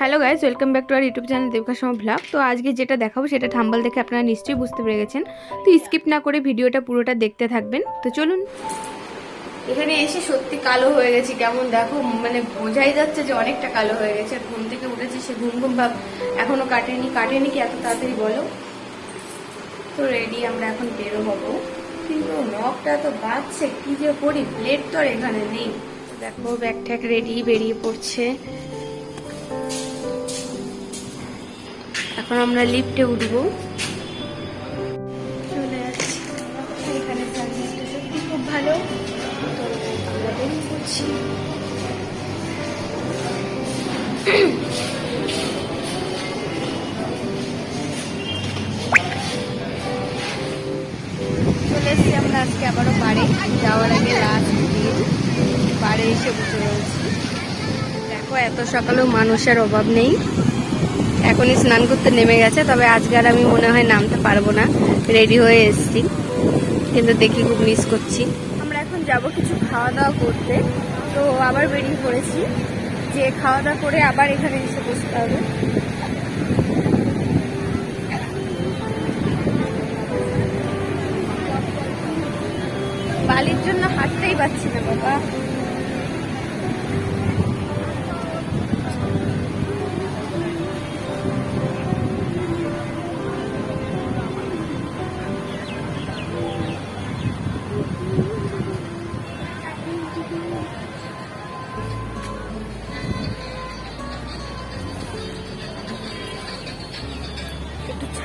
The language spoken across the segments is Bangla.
Hello guys welcome back to our YouTube channel Devka সময় ভ্লগ তো আজকে যেটা দেখাবো সেটা থাম্বাল দেখে আপনারা নিশ্চয়ই বুঝতে পেরে গেছেন। তো স্কিপ না করে ভিডিওটা পুরোটা দেখতে থাকবেন। তো চলুন। এখানে এসে সত্যি কালো হয়ে গেছি, কেমন দেখো? মানে বোঝাই যাচ্ছে যে অনেকটা কালো হয়ে গেছে। ঘুম থেকে উঠেছি, সে ঘুম ঘুম ভাব এখনও কাটেনি। কাটেনি কি এত তাড়াতাড়ি বলো? তো রেডি আমরা এখন বেরো হব। কিন্তু নখটা তো বাজছে, কি যে করি? প্লেট তো আর এখানে নেই। দেখো ব্যাগ ট্যাগ রেডি বেরিয়ে পড়ছে। এখন আমরা লিফটে উঠবো। চলে সত্যি খুব ভালো। চলে এসেছি আমরা আজকে আবারও বাড়ি। যাওয়ার আগে বাড়ি এসে বসে রয়েছি। দেখো, এত সকালেও মানুষের অভাব নেই। এখনই স্নান করতে নেমে গেছে, তবে আজকে আর আমি মনে হয় নামতে পারব না। রেডি হয়ে এসেছি। কিন্তু দেখি খুব মিস করছি। আমরা এখন যাব কিছু খাওয়া দাওয়া করতে। তো আবার বেরিয়ে পড়েছি। যে খাওয়া দাওয়া করে আবার এখানে এসে বসতে হবে। বালির জন্য হাঁটতেই পারছি না, বাবা।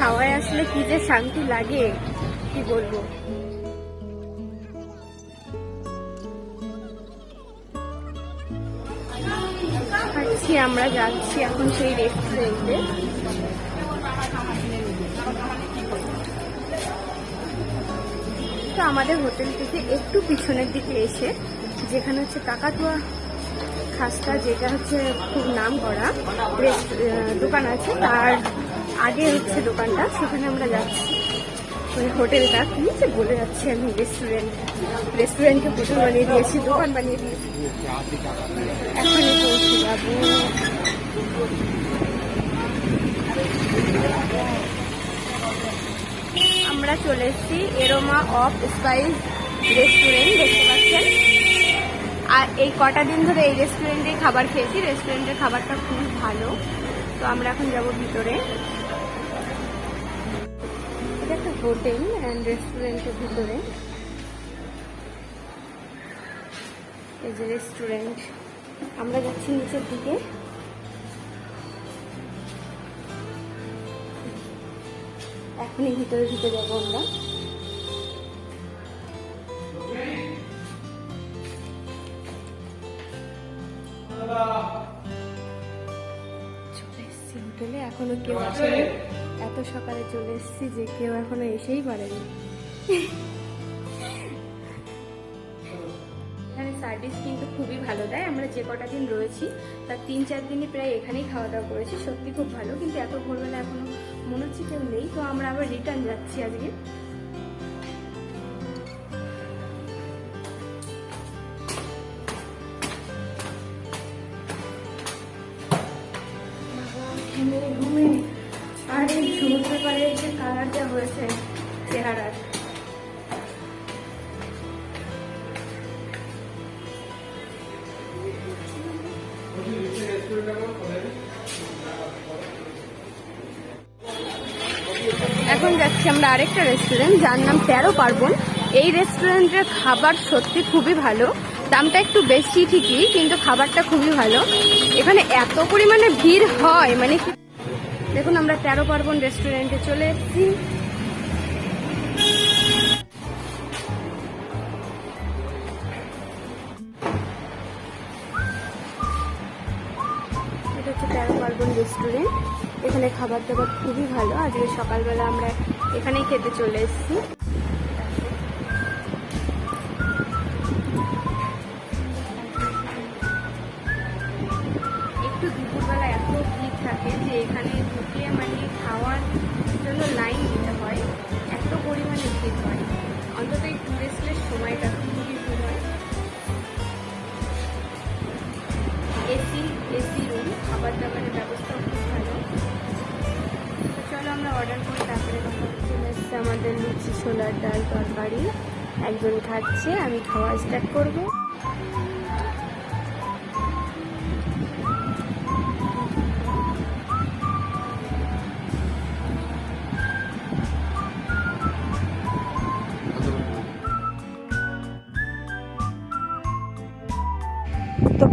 ছাওয়ায় আসলে কি যে শান্তি লাগে, কি বলব? হাঁটছি আমরা যাচ্ছি এখন সেই রেস্টুরেন্টে তো আমাদের হোটেল থেকে একটু পিছনের দিকে এসে, যেখানে হচ্ছে কাকাতুয়া খাস্তা, যেটা হচ্ছে খুব নাম করা দোকান আছে, তার আগে হচ্ছে দোকানটা, সেখানে আমরা যাচ্ছি। ওই হোটেলটা, কি যে বলে যাচ্ছি আমি রেস্টুরেন্ট রেস্টুরেন্টকে হোটেল বানিয়ে দিয়েছি, দোকান বানিয়ে দিয়েছি। এখনই পৌঁছে আমরা চলে এসেছি এরোমা অফ স্পাইস রেস্টুরেন্ট দেখতে পাচ্ছেন? আর এই কটা দিন ধরে এই রেস্টুরেন্টে খাবার খেয়েছি। রেস্টুরেন্টের খাবারটা খুব ভালো। তো আমরা এখন যাব ভিতরে। এটা একটা হোটেল অ্যান্ড রেস্টুরেন্টের ভিতরে। এই যে রেস্টুরেন্ট আমরা যাচ্ছি নিচের দিকে। এখনই ভিতরে ঢুকে যাব আমরা। চলে এসেছি হোটেলে, এখনও কেউ আসেনি। এত সকালে চলে এসেছি যে কেউ এখনও এসেই পারেনি। এখানে সার্ভিস কিন্তু খুবই ভালো দেয়। আমরা যে কটা দিন রয়েছি, তার তিন চার দিনই প্রায় এখানেই খাওয়া দাওয়া করেছি। সত্যি খুব ভালো। কিন্তু এত ভোরবেলা এখনও মনে হচ্ছে কেউ নেই। তো আমরা আবার রিটার্ন যাচ্ছি আজকে। এই যে হয়েছে, চেহারার। এখন যাচ্ছি আমরা আরেকটা রেস্টুরেন্ট যার নাম তেরো পার্বণ। এই রেস্টুরেন্টের খাবার সত্যি খুবই ভালো। দামটা একটু বেশি ঠিকই, কিন্তু খাবারটা খুবই ভালো। এখানে এত পরিমাণে ভিড় হয় মানে দেখুন, আমরা তেরো পার্বণ রেস্টুরেন্টে চলে এসেছি। এটা হচ্ছে তেরো পার্বণ রেস্টুরেন্ট এখানে খাবার দাবার খুবই ভালো। আজকে সকালবেলা আমরা এখানেই খেতে চলে এসেছি। একজন খাচ্ছে আমি খাওয়া স্টার্ট করব।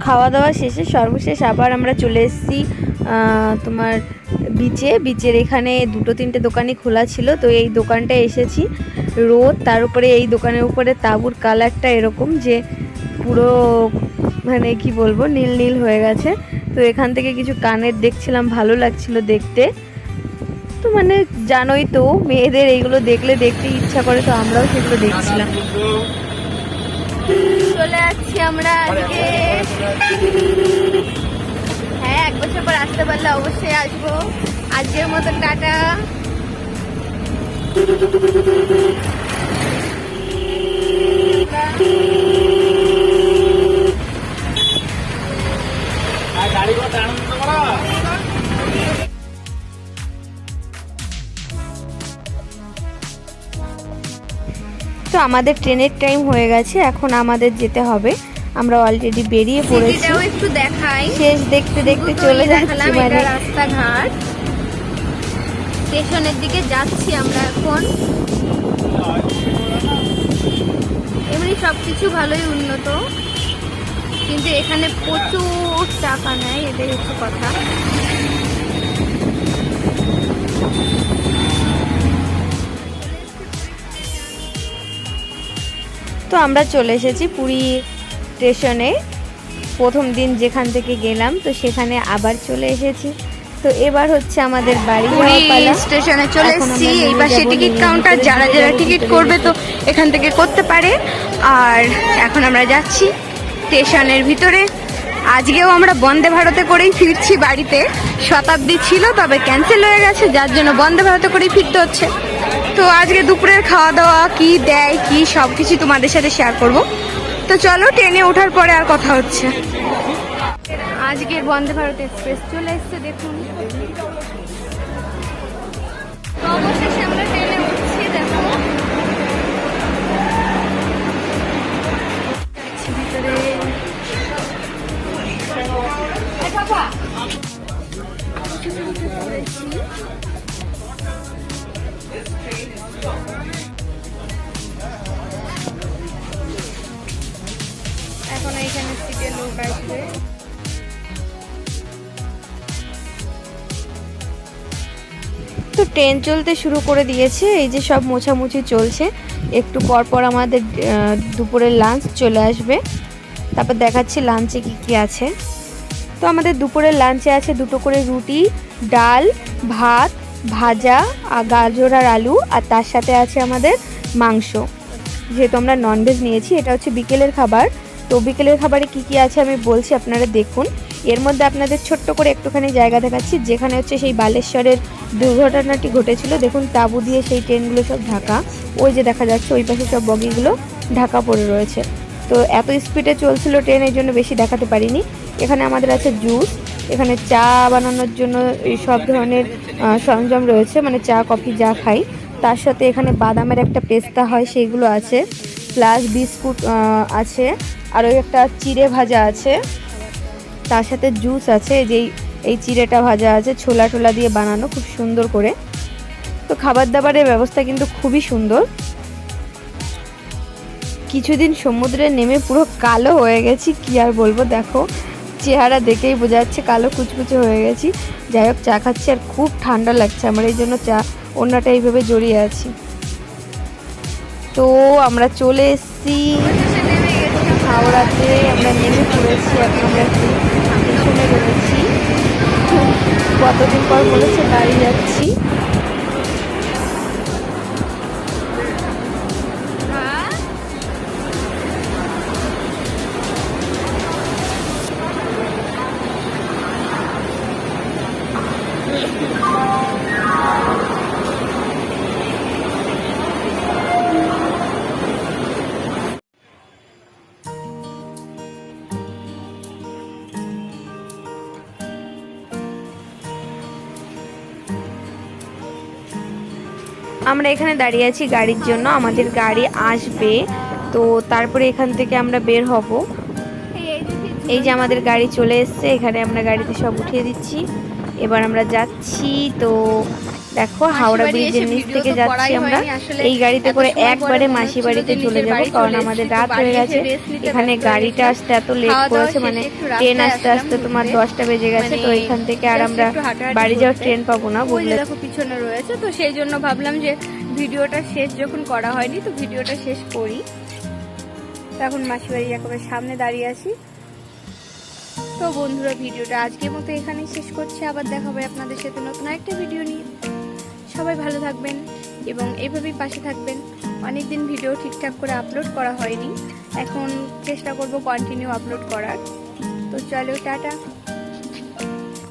খাওয়া দাওয়া শেষে সর্বশেষ আবার আমরা চলে এসেছি তোমার বিচে বিচের এখানে দুটো তিনটে দোকানই খোলা ছিল, তো এই দোকানটা এসেছি। রোদ, তার উপরে এই দোকানের উপরে তাঁবুর কালারটা এরকম যে পুরো মানে কি বলব, নীল নীল হয়ে গেছে। তো এখান থেকে কিছু কানের দেখছিলাম, ভালো লাগছিল দেখতে। তো মানে জানোই তো, মেয়েদের এইগুলো দেখলে দেখতে ইচ্ছা করে, তো আমরাও সেগুলো দেখছিলাম। চলে আসছি আমরা আজকে। হ্যাঁ এক বছর পর আসতে পারলে অবশ্যই আসব। আজকের মতো টাটা। ଗାଡ଼ି আমাদের ট্রেনের টাইম হয়ে গেছে এখন আমাদের যেতে হবে। আমরা অলরেডি বেরিয়ে পড়েছি। একটু দেখাই। শেষ দেখতে দেখতে চলে যাচ্ছি মানে। রাস্তাঘাট। স্টেশনের দিকে যাচ্ছি আমরা এখন। এমনি সবকিছু ভালোই উন্নত। কিন্তু এখানে প্রচুর টাকা নেয় এটাই হচ্ছে কথা। তো আমরা চলে এসেছি পুরী স্টেশনে। প্রথম দিন যেখান থেকে গেলাম তো সেখানে আবার চলে এসেছি। তো এবার হচ্ছে আমাদের বাড়ি স্টেশনে চলে এসেছি। নেমে এই পাশে টিকিট কাউন্টার যারা যারা টিকিট করবে তো এখান থেকে করতে পারে। আর এখন আমরা যাচ্ছি স্টেশনের ভিতরে। আজকেও আমরা বন্দে ভারতে করেই ফিরছি বাড়িতে। শতাব্দী ছিল তবে ক্যান্সেল হয়ে গেছে যার জন্য বন্দে ভারতে করেই ফিরতে হচ্ছে। তো আজকে দুপুরের খাওয়া দাওয়া কি দেয়, কি সব কিছু তোমাদের সাথে শেয়ার করব। তো চলো, ট্রেনে ওঠার পরে আর কথা হচ্ছে। আজকের বন্দে ভারত এক্সপ্রেস চলে এসছে, দেখুন। এখন এইখানে লোক আসবে। তো ট্রেন চলতে শুরু করে দিয়েছে, এই যে সব মোছামুছি চলছে। একটু পর পর আমাদের দুপুরের লাঞ্চ চলে আসবে। তারপর দেখাচ্ছি লাঞ্চে কি কি আছে। তো আমাদের দুপুরের লাঞ্চে আছে দুটো করে রুটি, ডাল, ভাত, ভাজা আর গাজর আর আলু। আর তার সাথে আছে আমাদের মাংস। যেহেতু আমরা ননভেজ নিয়েছি, এটা হচ্ছে বিকেলের খাবার। তো বিকেলের খাবারে কি কি আছে আমি বলছি, আপনারা দেখুন। এর মধ্যে আপনাদের ছোট্ট করে একটুখানি জায়গা দেখাচ্ছি, যেখানে হচ্ছে সেই বালেশ্বরের দুর্ঘটনাটি ঘটেছিল। দেখুন, তাঁবু দিয়ে সেই ট্রেনগুলো সব ঢাকা। ওই যে দেখা যাচ্ছে, ওই পাশে সব বগিগুলো ঢাকা পড়ে রয়েছে। তো এত স্পিডে চলছিল ট্রেন এই জন্য বেশি দেখাতে পারিনি। এখানে আমাদের আছে জুস, এখানে চা বানানোর জন্য এই সব ধরনের সরঞ্জাম রয়েছে মানে চা, কফি যা খাই। তার সাথে এখানে বাদামের একটা পেস্তা হয়, সেইগুলো আছে। প্লাস বিস্কুট আছে। আর ওই একটা চিড়ে ভাজা আছে। তার সাথে জুস আছে। যেই এই চিড়েটা ভাজা আছে। ছোলা টোলা দিয়ে বানানো, খুব সুন্দর করে। তো খাবার দাবারের ব্যবস্থা কিন্তু খুবই সুন্দর। কিছুদিন সমুদ্রে নেমে পুরো কালো হয়ে গেছি। কি আর বলব, দেখো। চেহারা দেখেই বোঝা যাচ্ছে কালো কুচকুচে হয়ে গেছি। যাই হোক, চা খাচ্ছি আর খুব ঠান্ডা লাগছে। আমার এই জন্য চা অন্যটা এইভাবে জড়িয়ে আছি। তো আমরা চলে এসেছি হাওড়াতে। আমরা নেমে পড়েছি এখন আমরা একটু স্টেশনে রয়েছি। কতদিন পর বলেছে দাঁড়িয়ে যাচ্ছি। আমরা এখানে দাঁড়িয়ে আছি গাড়ির জন্য, আমাদের গাড়ি আসবে। তো তারপরে এখান থেকে আমরা বের হব। এই যে আমাদের গাড়ি চলে এসছে, এখানে আমরা গাড়িতে সব উঠিয়ে দিচ্ছি। এবার আমরা যাচ্ছি, তো দেখো হাওড়া ব্রিজের নিচ থেকে যাচ্ছি আমরা। এই গাড়িতে করে একবারে মাসি বাড়িতে চলে যাব কারণ আমাদের রাত হয়ে গেছে। এখানে গাড়িটা আসতে এত লেট করেছে মানে ট্রেন আসতে আসতে তোমার দশটা বেজে গেছে তো মানে এখান থেকে আর আমরা বাড়ি যাওয়ার ট্রেন পাবো না বুঝলে? দেখো পিছনে রয়েছে তো সেই জন্য ভাবলাম যে ভিডিওটা শেষ যখন করা হয়নি তো ভিডিওটা শেষ করি। তখন মাসি বাড়ি একেবারে সামনে দাঁড়িয়ে আছি। তো বন্ধুরা ভিডিওটা আজকের মতো এখানেই শেষ করছি। আবার দেখা হবে আপনাদের সাথে নতুন একটা ভিডিও নিয়ে। সবাই ভালো থাকবেন এবং এভাবেই পাশে থাকবেন। অনেক দিন ভিডিও ঠিকঠাক করে আপলোড করা হয়নি। এখন চেষ্টা করব কন্টিনিউ আপলোড করার। তো চলো, টাটা।